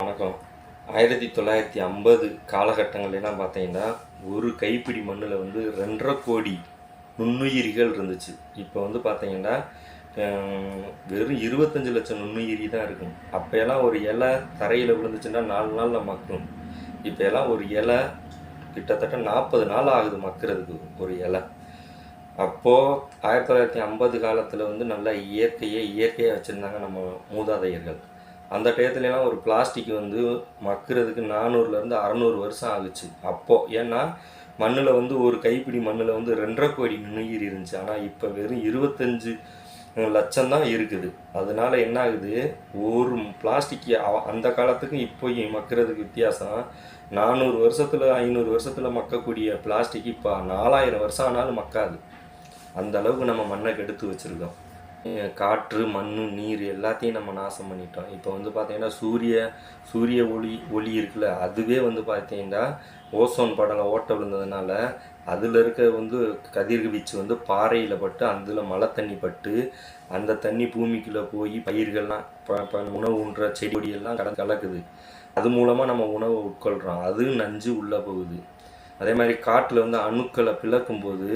வணக்கம். ஆயிரத்தி தொள்ளாயிரத்தி ஐம்பது காலகட்டங்கள்லாம் பார்த்தீங்கன்னா ஒரு கைப்பிடி மண்ணில் வந்து ரெண்டரை கோடி நுண்ணுயிரிகள் இருந்துச்சு. இப்போ வந்து பார்த்தீங்கன்னா வெறும் இருபத்தஞ்சு லட்சம் நுண்ணுயிரி தான் இருக்கும். அப்போயெல்லாம் ஒரு இலை தரையில் விழுந்துச்சுன்னா நாலு நாளில் மக்கும் இப்போ எல்லாம் ஒரு இலை கிட்டத்தட்ட நாற்பது நாள் ஆகுது மக்கிறதுக்கு ஒரு இலை. அப்போது ஆயிரத்தி தொள்ளாயிரத்தி ஐம்பது காலத்தில் வந்து நல்லா இயற்கையே இயற்கையாக வச்சுருந்தாங்க நம்ம மூதாதையர்கள். அந்த டயத்துலலாம் ஒரு பிளாஸ்டிக் வந்து மக்கிறதுக்கு நானூறுலேருந்து அறநூறு வருஷம் ஆகுச்சு. அப்போது ஏன்னா மண்ணில் வந்து ஒரு கைப்பிடி மண்ணில் வந்து ரெண்டரை கோடி நுண்ணுயிர் இருந்துச்சு. ஆனால் இப்போ வெறும் இருபத்தஞ்சு லட்சம் தான் இருக்குது. அதனால என்ன ஆகுது? ஒரு பிளாஸ்டிக் அந்த காலத்துக்கும் இப்போ மக்கிறதுக்கு வித்தியாசம். நானூறு வருஷத்தில் ஐநூறு வருஷத்தில் மக்கக்கூடிய பிளாஸ்டிக் இப்போ நாலாயிரம் வருஷம் ஆனாலும் மக்காது. அந்த அளவுக்கு நம்ம மண்ணை கெடுத்து வச்சுருக்கோம். காற்று மண் நீர் எல்லாத்தையும் நம்ம நாசம் பண்ணிட்டோம். இப்போ வந்து பார்த்தீங்கன்னா சூரிய சூரிய ஒளி ஒளி இருக்குல்ல அதுவே வந்து பார்த்தீங்கன்னா ஓசோன் படலம் ஓட்ட விழுந்ததுனால அதில் இருக்க வந்து கதிர்வீச்சு வந்து பாறையில் பட்டு அதில் மழை தண்ணி பட்டு அந்த தண்ணி பூமிக்குள்ளே போய் பயிர்கள்லாம் இப்போ உணவு உண்ற செடி கொடியெல்லாம் கட கலக்குது. அது மூலமாக நம்ம உணவை உட்கொள்கிறோம் அது நஞ்சு உள்ளே போகுது. அதே மாதிரி காட்டில் வந்து அணுக்களை பிளக்கும்போது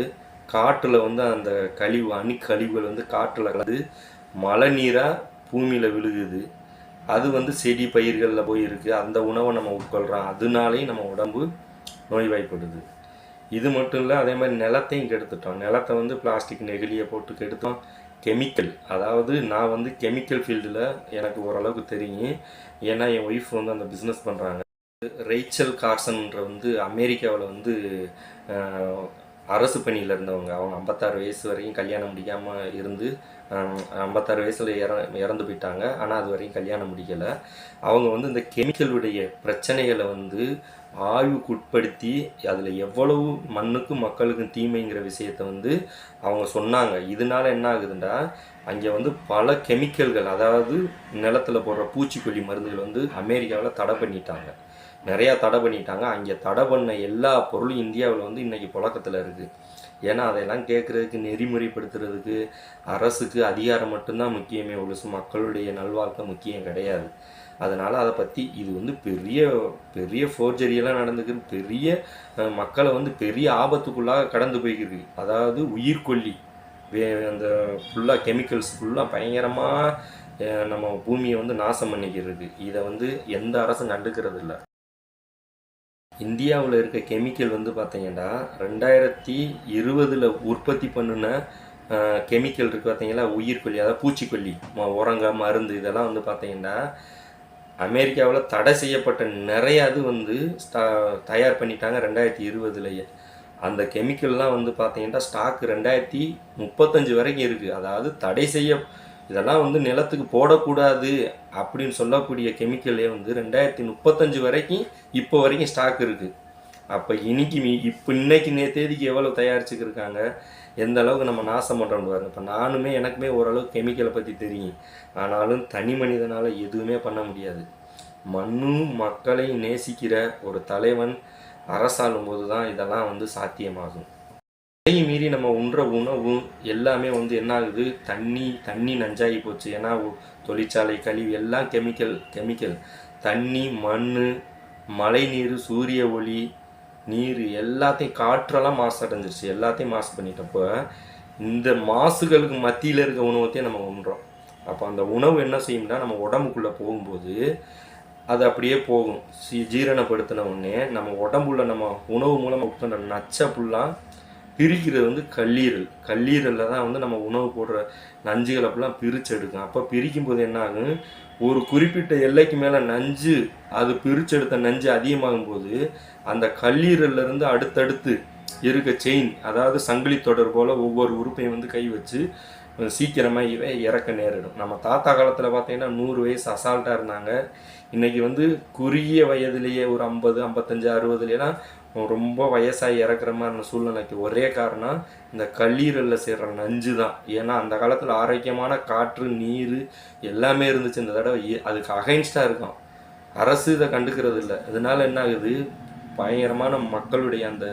காட்டில் வந்து அந்த கழிவு அணிக்கழிவுகள் வந்து காட்டில் கலந்து மழை நீராக பூமியில் விழுகுது. அது வந்து செடி பயிர்களில் போய் இருக்குது அந்த உணவை நம்ம உட்கொள்கிறோம் அதனாலேயும் நம்ம உடம்பு நோய்வாய்ப்படுது. இது மட்டும் இல்லை அதே மாதிரி நிலத்தையும் கெடுத்துட்டோம். நிலத்தை வந்து பிளாஸ்டிக் நெகிழியை போட்டு கெடுத்தோம். கெமிக்கல். அதாவது நான் வந்து கெமிக்கல் ஃபீல்டில் எனக்கு ஓரளவுக்கு தெரியும். ஏன்னா என் ஒய்ஃப் வந்து அந்த பிஸ்னஸ் பண்ணுறாங்க ரைச்சல் கார்சன்ன்ற வந்து அமெரிக்காவில் வந்து அரசு பணியில் இருந்தவங்க. அவங்க ஐம்பத்தாறு வயசு வரைக்கும் கல்யாணம் முடிக்காமல் இருந்து ஐம்பத்தாறு வயசில் இற இறந்து போயிட்டாங்க. ஆனால் அது வரைக்கும் கல்யாணம் முடிக்கலை. அவங்க வந்து இந்த கெமிக்கலுடைய பிரச்சனைகளை வந்து ஆய்வுக்குட்படுத்தி அதில் எவ்வளவு மண்ணுக்கும் மக்களுக்கும் தீமைங்கிற விஷயத்த வந்து அவங்க சொன்னாங்க. இதனால என்ன ஆகுதுன்னா அங்கே வந்து பல கெமிக்கல்கள் அதாவது நிலத்துல போடுற பூச்சிக்கொல்லி மருந்துகள் வந்து அமெரிக்காவில் தடை பண்ணிட்டாங்க. நிறையா தடை பண்ணிட்டாங்க. அங்கே தடை பண்ண எல்லா பொருளும் இந்தியாவில் வந்து இன்னைக்கு புழக்கத்தில் இருக்குது ஏன்னா அதையெல்லாம் கேட்குறதுக்கு நெறிமுறைப்படுத்துறதுக்கு அரசுக்கு அதிகாரம் மட்டும்தான் முக்கியமே ஒழுசு மக்களுடைய நல்வாழ்க்கை முக்கியம் கிடையாது. அதனால் அதை பற்றி இது வந்து பெரிய பெரிய ஃபோர்ஜரியெல்லாம் நடந்துக்குது. பெரிய மக்களை வந்து பெரிய ஆபத்துக்குள்ளாக கடந்து போய்க்குது அதாவது உயிர்கொல்லி வே அந்த ஃபுல்லாக கெமிக்கல்ஸ் ஃபுல்லாக பயங்கரமாக நம்ம பூமியை வந்து நாசம் பண்ணிக்கிறது. இதை வந்து எந்த அரசும் கண்டுக்கிறது இல்லை இந்தியாவில் இருக்க கெமிக்கல் வந்து பார்த்தீங்கன்னா ரெண்டாயிரத்தி இருபதில் உற்பத்தி பண்ணின கெமிக்கல் இருக்குது பார்த்தீங்களா உயிர்கொல்லி அதாவது பூச்சிக்கொல்லி உரங்க மருந்து இதெல்லாம் வந்து பார்த்தீங்கன்னா அமெரிக்காவில் தடை செய்யப்பட்ட நிறைய அது வந்து ஸ்டா- தயார் பண்ணிட்டாங்க ரெண்டாயிரத்தி இருபதுலேயே. அந்த கெமிக்கல்லாம் வந்து பார்த்தீங்கன்னா ஸ்டாக் ரெண்டாயிரத்தி முப்பத்தஞ்சு வரைக்கும் இருக்குது அதாவது தடை செய்ய இதெல்லாம் வந்து நிலத்துக்கு போடக்கூடாது அப்படின்னு சொல்லக்கூடிய கெமிக்கலே வந்து ரெண்டாயிரத்தி முப்பத்தஞ்சு வரைக்கும் இப்போ வரைக்கும் ஸ்டாக் இருக்குது அப்போ இன்னைக்கு மீ இப்போ இன்னைக்கு நே தேதிக்கு எவ்வளோ தயாரிச்சுக்கிருக்காங்க? எந்த அளவுக்கு நம்ம நாசம் பண்ணுறோம் பாருங்க. இப்போ நானுமே எனக்குமே ஓரளவுக்கு கெமிக்கலை பற்றி தெரியும். ஆனாலும் தனி மனிதனால் எதுவுமே பண்ண முடியாது. மண்ணும் மக்களையும் நேசிக்கிற ஒரு தலைவன் அரசாளும் போது தான் இதெல்லாம் வந்து சாத்தியமாகும். அதையும் மீறி நம்ம உண்ற உணவும் எல்லாமே வந்து என்ன ஆகுது தண்ணி தண்ணி நஞ்சாகி போச்சு. ஏன்னா தொழிற்சாலை கழிவு எல்லாம் கெமிக்கல் கெமிக்கல் தண்ணி மண் மழை நீர் சூரிய ஒளி நீர் எல்லாத்தையும் காற்றெல்லாம் மாசடைஞ்சிருச்சு. எல்லாத்தையும் மாசு பண்ணிட்டப்போ இந்த மாசுகளுக்கு மத்தியில் இருக்க உணவத்தையும் நம்ம உண்றோம். அப்போ அந்த உணவு என்ன செய்யும்னா நம்ம உடம்புக்குள்ளே போகும்போது அது அப்படியே போகும். சீ ஜீரணப்படுத்தின உடனே நம்ம உடம்புல நம்ம உணவு மூலமாக உட்கொண்ட நச்சை ஃபுல்லாக பிரிக்கிறது வந்து கல்லீரல். கல்லீரலில் தான் வந்து நம்ம உணவு போடுற நஞ்சுகள் அப்படிலாம் பிரித்து எடுக்கும் அப்போ பிரிக்கும் போது என்ன ஆகும்? ஒரு குறிப்பிட்ட எல்லைக்கு மேலே நஞ்சு அது பிரிச்செடுத்த நஞ்சு அதிகமாகும் போது அந்த கல்லீரல்லேருந்து அடுத்தடுத்து இருக்க செயின் அதாவது சங்கிலி தொடர் போல் ஒவ்வொரு உறுப்பையும் வந்து கை வச்சு சீக்கிரமாக இவை இறக்க நேரிடும். நம்ம தாத்தா காலத்தில் பார்த்தீங்கன்னா நூறு வயசு அசால்ட்டாக இருந்தாங்க. இன்னைக்கு வந்து குறுகிய வயதிலேயே ஒரு ஐம்பது ஐம்பத்தஞ்சு அறுபதுலாம் ரொம்ப வயசாகி இறக்குற மாதிரி சூழ்நிலைக்கு ஒரே காரணம் இந்த கல்லீரலில் சேர்ற நஞ்சு தான். ஏன்னா அந்த காலத்தில் ஆரோக்கியமான காற்று நீர் எல்லாமே இருந்துச்சு. இந்த தடவை அதுக்கு அகைன்ஸ்டாக இருக்கும். அரசு இதை கண்டுக்கிறது இல்லை. இதனால் என்ன ஆகுது? பயங்கரமான மக்களுடைய அந்த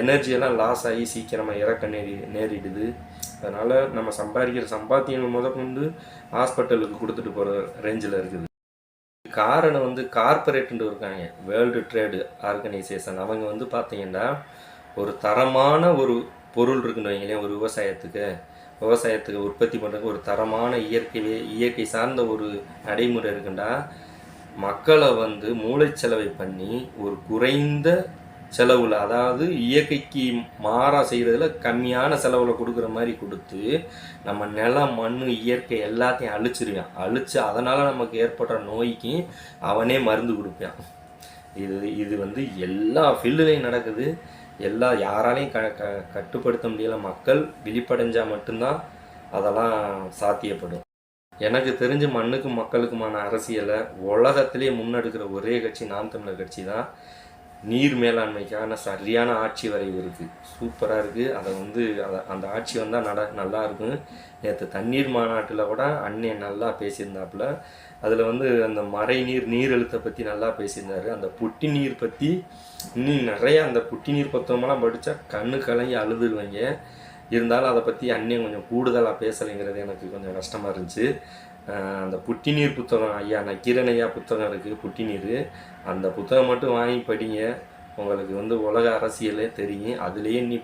எனர்ஜியெல்லாம் லாஸ் ஆகி சீக்கிரமாக இறக்க நேரி நேரிடுது. அதனால் நம்ம சம்பாதிக்கிற சம்பாத்தியங்கள் முதற்கொண்டு ஹாஸ்பிட்டலுக்கு கொடுத்துட்டு போகிற ரேஞ்சில் இருக்குது. காரணம் வந்து கார்ப்பரேட்டுன்னு இருக்காங்க. World trade organisation. அவங்க வந்து பார்த்தீங்கன்னா ஒரு தரமான ஒரு பொருள் இருக்குன்னு வைங்களேன் ஒரு விவசாயத்துக்கு. விவசாயத்துக்கு உற்பத்தி பண்ணுறதுக்கு ஒரு தரமான இயற்கை இயற்கை சார்ந்த ஒரு நடைமுறை இருக்குண்டா. மக்களை வந்து மூளைச்சலவை பண்ணி ஒரு குறைந்த செலவில் அதாவது இயற்கைக்கு மாறாக செய்கிறதுல கம்மியான செலவில் கொடுக்குற மாதிரி கொடுத்து நம்ம நிலம் மண் இயற்கை எல்லாத்தையும் அழிச்சிருவான். அழித்து அதனால் நமக்கு ஏற்படுற நோய்க்கு அவனே மருந்து கொடுப்பான். இது இது வந்து எல்லா ஃபீல்டுலேயும் நடக்குது. எல்லா யாராலையும் க க கட்டுப்படுத்த முடியல. மக்கள் விழிப்படைஞ்சால் மட்டும்தான் அதெல்லாம் சாத்தியப்படும். எனக்கு தெரிஞ்ச மண்ணுக்கும் மக்களுக்குமான அரசியலை உலகத்திலே முன்னெடுக்கிற ஒரே கட்சி நாம் தமிழர் கட்சி தான். நீர் மேலாண்மைக்கான சரியான ஆட்சி வரைவு இருக்குது சூப்பராக இருக்குது அதை வந்து அதை அந்த ஆட்சி வந்தால் நட நல்லா இருக்கும். நேற்று தண்ணீர் மாநாட்டில் கூட அண்ணன் நல்லா பேசியிருந்தாப்புல. அதில் வந்து அந்த மறை நீர் நீரெழுத்தை பற்றி நல்லா பேசியிருந்தாரு. அந்த புட்டி நீர் பற்றி இன்னும் நிறையா அந்த புட்டி நீர் புத்தகமெல்லாம் படித்தா கண்ணு கலங்கி அழுதுடுவாங்க இருந்தாலும் அதை பற்றி அண்ணன் கொஞ்சம் கூடுதலாக பேசலைங்கிறது எனக்கு கொஞ்சம் கஷ்டமாக இருந்துச்சு. அந்த புட்டிநீர் புத்தகம் ஐயா நக்கீரன் ஐயா புத்தகம் இருக்குது புட்டி நீர் அந்த புத்தகம் மட்டும் வாங்கி படிங்க. உங்களுக்கு வந்து உலக அரசியலே தெரியும். அதுலேயே நீ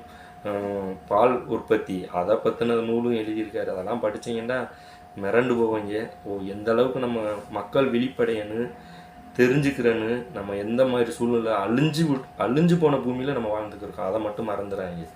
பால் உற்பத்தி அதை பற்றின நூலும் எழுதியிருக்காரு. அதெல்லாம் படிச்சீங்கன்னா மிரண்டு போவீங்க. ஓ எந்த அளவுக்கு நம்ம மக்கள் விழிப்படையன்னு தெரிஞ்சுக்கிறேன்னு நம்ம எந்த மாதிரி சூழ்நிலை அழிஞ்சு விட்- அழிஞ்சு போன பூமியில் நம்ம வாழ்ந்துக்கிறோம் அதை மட்டும் மறந்துடுறாங்க